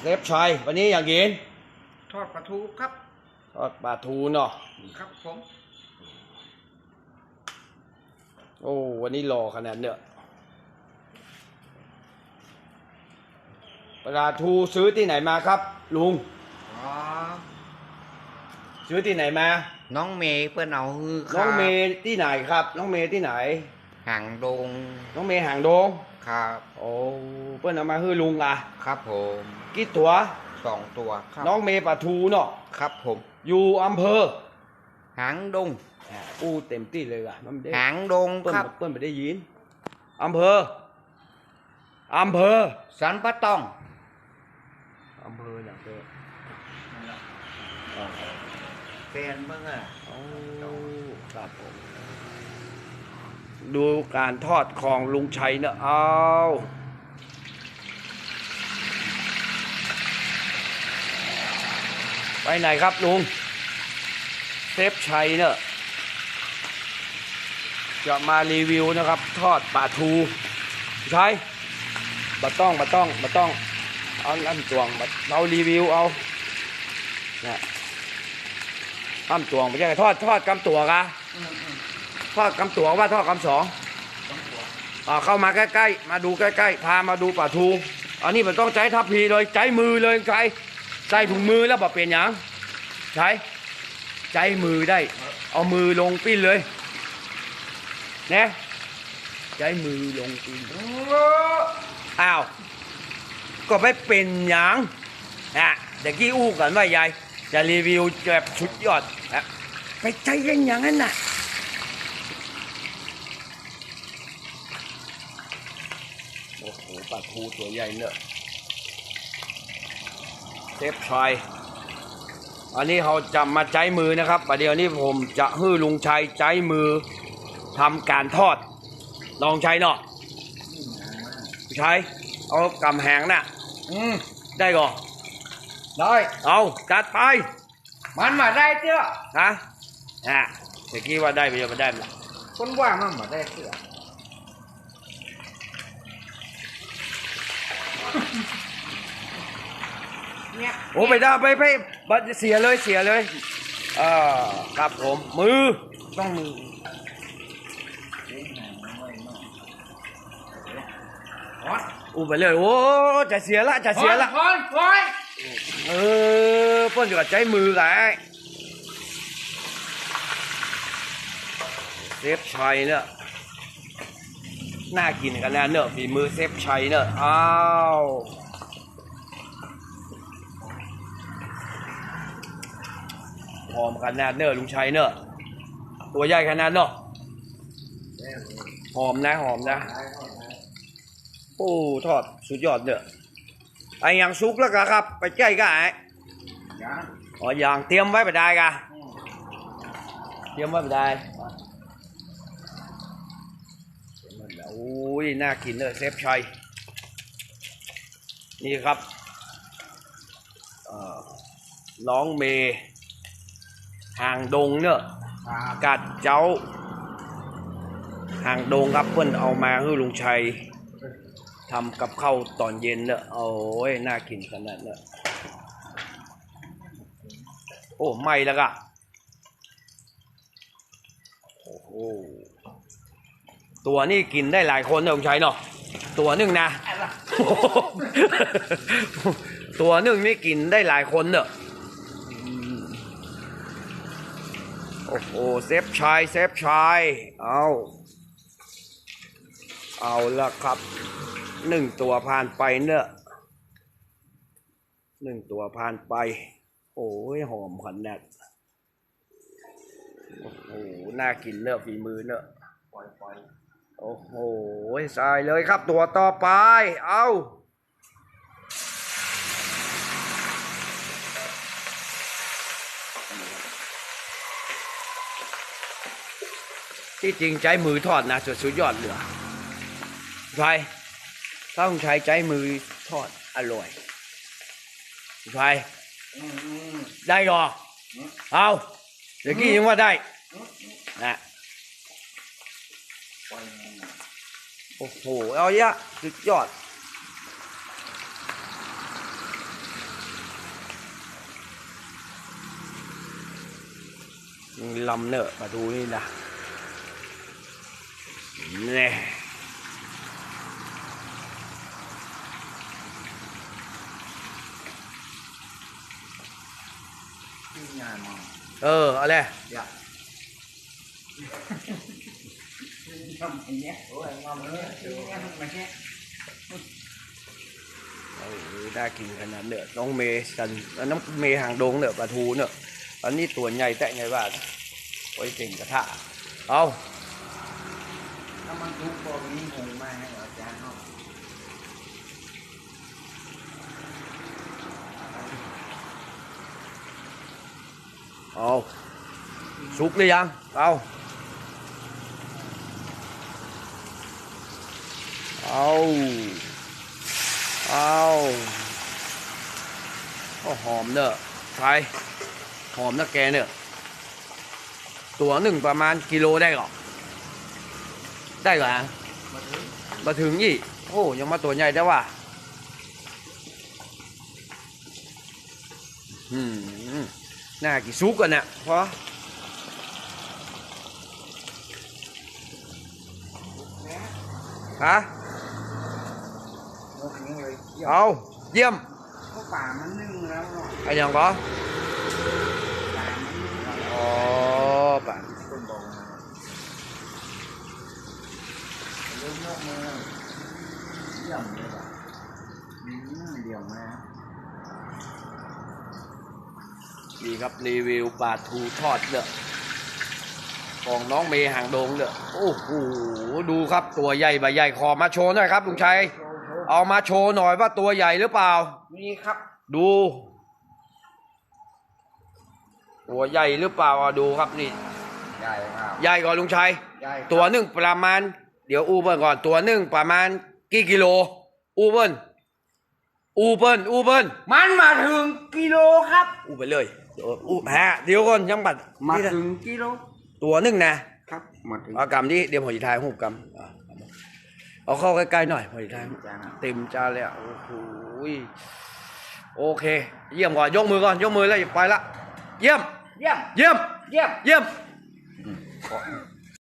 เซฟชัยวันนี้อยากกินทอดปลาทูครับ ทอดปลาทูเนาะครับผมโอ้วันนี้รอขนาดเนี้ยปลาทูซื้อที่ไหนมาครับ ลุงอ๋อซื้อที่ไหนมาน้องเมย์เพื่อนเอาฮือครับน้องเมย์ที่ไหนครับ น้องเมย์ที่ไหนหางดง น้องเมย์หางโดง ครับโอ้เพื่อนเอามาให้ลุงอะครับผมกี่ตัวสองตัวครับน้องเมย์ปลาทูเนาะครับผม อยู่อำเภอ หางดงอ่าอู้เต็มที่เลยอะมันไม่ได้หางดงเปิ้ลครับเปิ้ลไม่ได้ยินอำเภออำเภอสันปะตองอำเภออย่างเดียวแฟนมึงอะอ๋อครับผม ดูการทอดของลุงชัยเนอะเอาไปไหนครับลุง เซฟชัยเนอะจะมารีวิวนะครับ ทอดปลาทูใช่บะต้องบะต้องบะต้อง เอาอันตวงเรารีวิวเอาเนี่ยอ้ำตวงไม่ใช่ทอดทอดกำตัวกะ ทอดกำตัวว่าทอดกำสองอ่าเข้ามาใกล้ๆ มาดูใกล้ๆ พามาดูปลาทู อันนี้มันต้องใช้ทัพพีเลยใช้มือเลยใช้ใส่ถุงมือแล้วบะเป็นหยังใช้ใช้มือได้ เอามือลงปิ้นเลยเนี่ยใช้มือลงปิ้นอ้าวก็ไม่เป็นหยังนะเด็กกี้อู้กันว่ายายจะรีวิวแบบชุดยอดนะไปใจเย็นอย่างนั้นน่ะ โอ้โหปลาทูตัวใหญ่เนอะเซฟชายอันนี้เขาจะมาใจมือนะครับประเดี๋ยวนี้ผมจะฮื้อลุงชัยใจมือทำการทอด ลองใช้เนาะใช้เอากำแหงน่ะ อืมได้ก่อนได้ เอาจัดไป มันมาได้เจ้าฮะอะเมื่อกี้ว่าได้ไปยังไม่ได้ไหมคนว่ามันมาได้เจ้า เนี่ยโอ้ไปได้ไปไปบัดเสียเลยเสียเลยเอ่าครับผมมือต้องมืออู้ไปเลยโอ้จะเสียละจะเสียละพอนพอนเออเพิ่นจะกับใจมือไงเซฟชัยเนี่ย น่ากินกันนะเนอะฝีมือเซฟชัยเนอะอ้าวหอมขนาดเนอะลุงชัยเนอะตัวใหญ่ขนาดเนอะหอมนะหอมนะโอ้ทอดสุดยอดเนอะไอ้ยังซุกแล้วกะครับ ไปใกล้กันไอ้ยังอ๋อยังเตรียมไว้ไปได้กะเตรียมไว้ไปได้โอ้ยน่ากินเลยเซฟชัย นี่ครับเอ่อน้องเมย์ห่างดงเนอะครับกัดเจ้า ห่างดงครับเพื่อนเอามาให้ลุงชัยทำกับข้าวตอนเย็นเนอะโอ้ยน่ากินขนาดเนอะโอ้ไม่แล้วกะโอ้โห ตัวนี้กินได้หลายคนนะลุงชัยเนาะตัวหนึ่งนะ ตัวหนึ่งนี่กินได้หลายคนเนอะอืมโอ้โหเซฟชายเซฟชายเอาเอาละครับหนึ่งตัวผ่านไปเนอะหนึ่งตัวผ่านไป โอ้ยหอมขนาดโอ้โหน่ากินเนอะฝีมือเนอะปล่อยปล่อย โอ้โหใส่เลยครับตัวต่อไป เอาที่จริงใช้มือทอดนะสุดสุดยอดเหลือใช่ต้องใช้ใจมือทอดอร่อยใช่อืมอืมได้หรอ เอาเดี๋ยวกี้ยังว่าได้นะปล่อย โอ้โห เอาเยอะสุดยอด ลำเนอะมาดูนี่นะเนี่ยเออ เอาเลย เดี๋ยวทำไอ้เนี้ยโอ้ยงอมเลยดูงานมาเนี้ยโอ้ยน่ากินขนาดเนอะน้องเมย์สันแล้วน้อง เอาเอาก็หอมเนอะใช่หอมนะแกเนอะตัวหนึ่งประมาณกิโลได้หรอ ได้เหรอมาถึงมาถึงยี่โอ้ยังมาตัวใหญ่ได้ว่ะอืมน่ากี่ซุกกันเนี่ยเพราอฮะ เคเลยเยี่ยมเอาเยี่ยมเพราะป่ามันนึ่งแล้วเนาะไอ้ยังก็ป่ามันนึ่งแล้วอ๋อป่ะต้นบอกมาเริ่มยกมือเยี่ยมเลยว่ะอืมเยี่ยมมากนี่ครับรีวิวปลาทูทอดเด้อของน้องเมย์หางดงเด้อโอ้โหดูครับตัวใหญ่ใบใหญ่ขอมาโชว์หน่อยครับลุงชัยโชว์โชว์ เอามาโชว์หน่อยว่าตัวใหญ่หรือเปล่านี่ครับ ดู ตัวใหญ่หรือเปล่าอะดูครับนี่ ใหญ่ครับใหญ่กว่าลุงชัย ใหญ่ครับตัวหนึ่งประมาณ เดี๋ยวอูเบิ้ลก่อนตัวหนึ่งประมาณกี่กิโล อูเบิ้ลอูเบิ้ลอูเบิ้ลมันมาถึงกิโลครับ อูไปเลยเดี๋ยวอูฮะเดี๋ยวก่อนยังบัดมานี่นะถึงกิโลตัวหนึ่งนะ ครับมาถึง เอากำนี้เดี๋ยวผมจะถ่ายหูปกำอะ เอาเข้าใกล้ๆหน่อยผมจะถ่ายจานอะเต็มจานเลยอะโอ้โหโอเค เยี่ยมก่อนยกมือก่อนยกมือแล้วอย่าไปละ เยี่ยม เยี่ยม เยี่ยม เยี่ยม เยี่ยมขอ